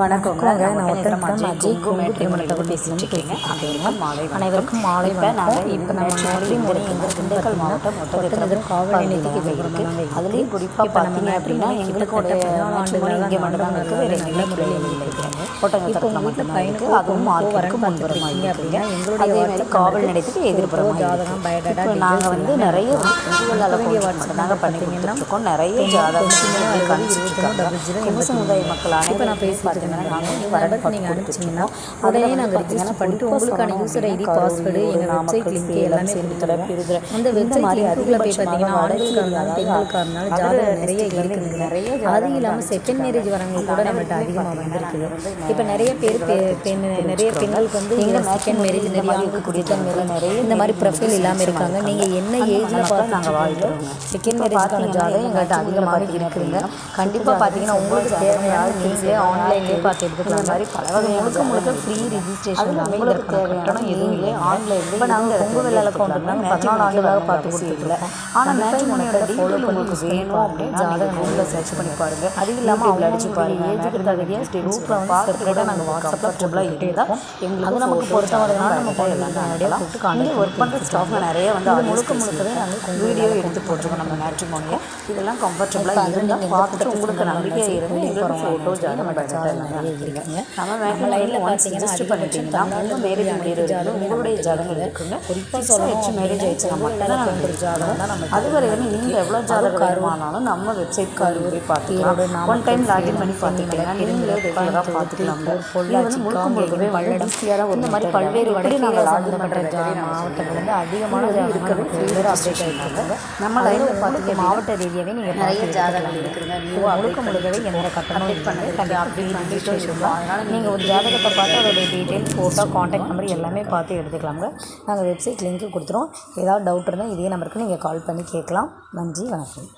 வணக்கங்க. நான் ஒத்தன்கம் அஜய் குங்கு திருமணத்தை பற்றி பேசிட்டு இருக்கேன். பேசிட்டு மாலை அனைவருக்கும் மாலை வணக்கம். நாங்கள் இப்போ நம்ம எங்கள் எங்கள் திண்டுக்கல் மாவட்டம் ஒட்டஞ்சத்திரம் காவல் நிலையத்துக்கு இருக்கு. இருக்குது அதுலேயும் குறிப்பாக பார்த்தீங்க அப்படின்னா எங்களுடைய கிட்டத்தட்ட மேட்ச்மோனி இங்கே மட்டும்தான் இருக்குது வேறு எங்கேயும் முறையில் இல்லை. இருக்கிறாங்க வீட்டில் மட்டும்தான் பையனுக்கு அதுவும் வரன் முன்புறமாக அப்படின்னா எங்களுடைய அதே மாதிரி காவல் நிலையத்துக்கு எதிர்ப்புறமாக ஜாதகம் பயோடேட்டா நாங்கள் வந்து நிறைய மட்டும் நாங்கள் பண்ணி பார்த்தீங்கன்னா கொடுத்துருக்கோம் நிறைய ஜாதகம் சமுதாய மக்கள் இப்போ நான் பேசிட்டு பார்த்தீங்கன்னா நாங்கள் பார்த்து நீங்கள் அனுப்பிச்சிங்கன்னா ரெஜிஸ்டர் பண்ணிட்டு உங்களுக்கான யூசர் ஐடி பாஸ்வேர்டு எங்கள் வெப்சைட் லிங்க் எல்லாமே. அந்த வெப்சைட் மாதிரி லிங்க்குள்ளே போய் பார்த்தீங்கன்னா ஆண்களுக்காக இருந்தாலும் இந்தியாவில் பெண்களுக்காக இருந்தாலும் மதுரை ஜாதகம் நிறைய இருக்குதுங்க நிறைய அது இல்லாமல் செகண்ட் மேரேஜ் வரவங்க கூட நம்மகிட்ட அதிகமாக வந்திருக்குது. இப்போ நிறைய பேர் பெண் நிறைய பெண்களுக்கு வந்து செகண்ட் மேரேஜ் நிறைய செகண்ட் மேரேஜ் இந்த மாதிரி ப்ரொஃபைல் இல்லாமல் இருக்காங்க. நீங்கள் என்ன ஏஜில் பார்த்து நாங்கள் வாழ்கிறோம் செகண்ட் மேரேஜ்க்கான ஜாதகம் எங்கள்கிட்ட அதிகமாக இருக்குதுங்க கண்டிப்பாக பார்த்தீங்கன்னா உங்களுக்கு தேவையான நீங்களே ஆன்லைன்லேயே பார்த்து எடுத்துக்கலாம் மாதிரி பல வகை முழுக்க ஃப்ரீ ரிஜிஸ்ட்ரேஷன் உங்களுக்கு இதற்கான தேவையான எதுவும் இல்லை. ஆன்லைன்ல இப்போ நாங்கள் பொங்கு வெள்ளால கவுண்டர் நாங்கள் பதினாலு ஆண்டுகளாக பார்த்து கொடுத்துருக்கோம் ஆனால் மேட்ரிமோனியோட ஃபாலோ பண்ணி யூஸ் வேணும் அப்படின்னு ஜாதகம் நூலில் சர்ச் பண்ணி பாருங்க. அது இல்லாமல் அவங்க அடிச்சு பாருங்க. ஏஜுக்கு தகுதியாக வந்து செப்பரேட்டாக நாங்கள் வாட்ஸ்அப்பில் ட்ரிபிளாக இருந்தால் எங்களுக்கு அது நமக்கு பொறுத்தவரைனா நம்ம குழந்தைங்க நிறைய கூப்பிட்டு காண்டாக்ட் ஒர்க் பண்ணுற ஸ்டாஃப் நிறைய வந்து அது முழுக்க முழுக்கவே நாங்கள் வீடியோ எடுத்து போட்டிருக்கோம் நம்ம மேட்ரிமோனியை இதெல்லாம் கம்ஃபர்டபுளாக இருந்தால் பார்த்துட்டு உங்களுக்கு நம்பிக்கை இருந்து எங்களுக்கு ஃபோட்டோ ஜாதகம் எல்லாமே இருக்குங்க. நம்ம ஒன்ஸ் ரிஜிஸ்டர் பண்ணிட்டீங்கன்னா உங்கள் மேரேஜ் முடிகிறது உங்களுடைய ஜாதகம் இருக்குங்க. குறிப்பாக சொல்லணும் மேரேஜ் ஆயிடுச்சுன்னா மட்டும்தான் நம்ம ஜாதகம் தான் அது வரைக்கும் நீங்கள் எவ்வளோ ஜாதகம் வருமானாலும் நம்ம வெப்சைட் கார்டு போய் பார்த்துக்கலாம் ஒன் டைம் லாகின் பண்ணி பார்த்துக்கலாம் நீங்களே ரெகுலராக பார்த்துக்கலாம் இது வந்து முழுக்க முழுக்கவே வல்லடம் இந்த மாதிரி பல்வேறு வழி நாங்கள் லாகின் பண்ணுற மாவட்டங்கள் வந்து அதிகமான இருக்கிறது ரெகுலராக அப்டேட் ஆகிருக்காங்க நம்ம லைனில் பார்த்துக்க மாவட்ட ரீதியாகவே நீங்கள் நிறைய ஜாதகங்கள் இருக்குதுங்க முழுக்க முழுக்கவே எந்த கட்டணம் பண்ணது அப்டேட் ரிஜிஸ்ட்ரேஷன் அதனால் நீங்கள் ஒரு ஜாதகத்தை பார்த்து அதோடைய டீட்டெயில் ஃபோட்டோ காண்டாக்ட் நம்பர் எல்லாமே பார்த்து எடுத்துக்கலாங்க நாங்கள் வெப்சைட் லிங்க்கு கொடுத்துருவோம் ஏதாவது டவுட் இருந்தால் இதே நம்பருக்கு நீங்கள் கால் பண்ணி கேட்கலாம். நன்றி வணக்கம்.